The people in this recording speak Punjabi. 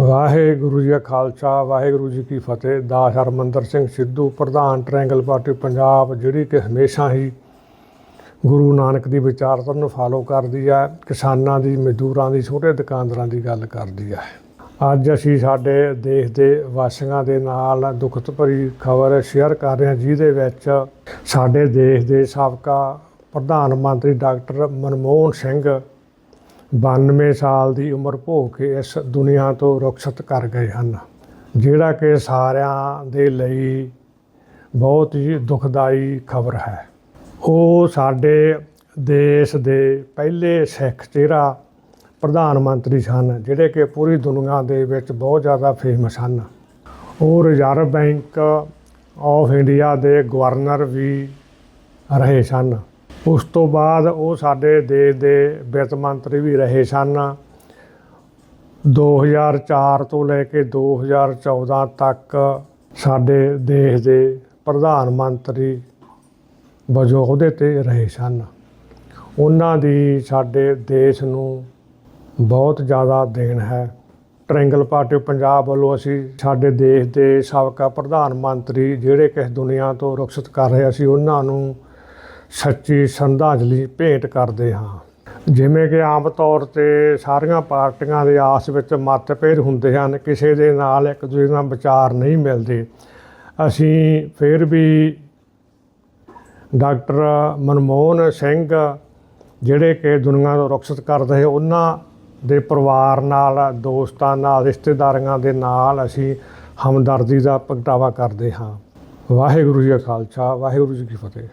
ਵਾਹਿਗੁਰੂ ਜੀ ਕਾ ਖਾਲਸਾ, ਵਾਹਿਗੁਰੂ ਜੀ ਕੀ ਫਤਿਹ। ਦਾਸ ਹਰਮੰਦਰ ਸਿੰਘ ਸਿੱਧੂ, ਪ੍ਰਧਾਨ ਟ੍ਰਾਇੰਗਲ ਪਾਰਟੀ ਪੰਜਾਬ, ਜਿਹੜੀ ਕਿ ਹਮੇਸ਼ਾ ਹੀ ਗੁਰੂ ਨਾਨਕ ਦੀ ਵਿਚਾਰਧਾਰਾ ਨੂੰ ਫਾਲੋ ਕਰਦੀ ਹੈ, ਕਿਸਾਨਾਂ ਦੀ, ਮਜ਼ਦੂਰਾਂ ਦੀ, ਛੋਟੇ ਦੁਕਾਨਦਾਰਾਂ ਦੀ ਗੱਲ ਕਰਦੀ ਹੈ। ਅੱਜ ਅਸੀਂ ਸਾਡੇ ਦੇਸ਼ ਦੇ ਵਾਸੀਆਂ ਦੇ ਨਾਲ ਦੁਖਤ ਭਰੀ ਖਬਰ ਸ਼ੇਅਰ ਕਰ ਰਹੇ ਹਾਂ, ਜਿਹਦੇ ਵਿੱਚ ਸਾਡੇ ਦੇਸ਼ ਦੇ ਸਾਬਕਾ ਪ੍ਰਧਾਨ ਮੰਤਰੀ ਡਾਕਟਰ ਮਨਮੋਹਨ ਸਿੰਘ 92 ਸਾਲ ਦੀ ਉਮਰ ਭੋਗ ਕੇ ਇਸ ਦੁਨੀਆ ਤੋਂ ਰੁਖਸਤ ਕਰ ਗਏ ਹਨ, ਜਿਹੜਾ ਕਿ ਸਾਰਿਆਂ ਦੇ ਲਈ ਬਹੁਤ ਹੀ ਦੁਖਦਾਈ ਖਬਰ ਹੈ। ਉਹ ਸਾਡੇ ਦੇਸ਼ ਦੇ ਪਹਿਲੇ ਸਿੱਖ ਚਿਹਰਾ ਪ੍ਰਧਾਨ ਮੰਤਰੀ ਸਨ, ਜਿਹੜੇ ਕਿ ਪੂਰੀ ਦੁਨੀਆ ਦੇ ਵਿੱਚ ਬਹੁਤ ਜ਼ਿਆਦਾ ਫੇਮਸ ਹਨ। ਉਹ ਰਿਜ਼ਰਵ ਬੈਂਕ ਆਫ ਇੰਡੀਆ ਦੇ ਗਵਰਨਰ ਵੀ ਰਹੇ ਸਨ। ਉਸ ਤੋਂ ਬਾਅਦ ਉਹ ਸਾਡੇ ਦੇਸ਼ ਦੇ ਵਿੱਤ ਮੰਤਰੀ ਵੀ ਰਹੇ ਸਨ। 2004 ਤੋਂ ਲੈ ਕੇ 2014 ਤੱਕ ਸਾਡੇ ਦੇਸ਼ ਦੇ ਪ੍ਰਧਾਨ ਮੰਤਰੀ ਵਜੋਂ ਅਹੁਦੇ ਤੇ ਰਹੇ ਸਨ। ਉਹਨਾਂ ਦੀ ਸਾਡੇ ਦੇਸ਼ ਨੂੰ ਬਹੁਤ ਜ਼ਿਆਦਾ ਦੇਣ ਹੈ। ਟ੍ਰਾਇੰਗਲ ਪਾਰਟੀ ਪੰਜਾਬ ਵੱਲੋਂ ਅਸੀਂ ਸਾਡੇ ਦੇਸ਼ ਦੇ ਸਾਬਕਾ ਪ੍ਰਧਾਨ ਮੰਤਰੀ ਜਿਹੜੇ ਕਿ ਦੁਨੀਆ ਤੋਂ ਰੁਖਸਤ ਕਰ ਰਹੇ ਅਸੀਂ ਉਹਨਾਂ ਨੂੰ ਸੱਚੀ ਸ਼ਰਧਾਂਜਲੀ ਭੇਂਟ ਕਰਦੇ ਹਾਂ। ਜਿਵੇਂ ਕਿ ਆਮ ਤੌਰ ਤੇ ਸਾਰੀਆਂ ਪਾਰਟੀਆਂ ਦੇ ਆਸ ਵਿੱਚ ਮਤਭੇਦ ਹੁੰਦੇ ਹਨ, ਕਿਸੇ ਦੇ ਨਾਲ ਇੱਕ ਦੂਜੇ ਨਾਲ ਵਿਚਾਰ ਨਹੀਂ ਮਿਲਦੇ। ਅਸੀਂ ਫਿਰ ਵੀ ਡਾਕਟਰ ਮਨਮੋਹਨ ਸਿੰਘ, ਜਿਹੜੇ ਕਿ ਦੁਨੀਆ ਨੂੰ ਰੁਖਸਤ ਕਰਦੇ ਉਹਨਾਂ ਦੇ ਪਰਿਵਾਰ ਨਾਲ, ਦੋਸਤਾਂ ਨਾਲ ਰਿਸ਼ਤੇਦਾਰਾਂ ਦੇ ਨਾਲ ਅਸੀਂ ਹਮਦਰਦੀ ਦਾ ਪ੍ਰਗਟਾਵਾ ਕਰਦੇ ਹਾਂ। ਵਾਹਿਗੁਰੂ ਜੀ ਕਾ ਖਾਲਸਾ, ਵਾਹਿਗੁਰੂ ਜੀ ਕੀ ਫਤਿਹ।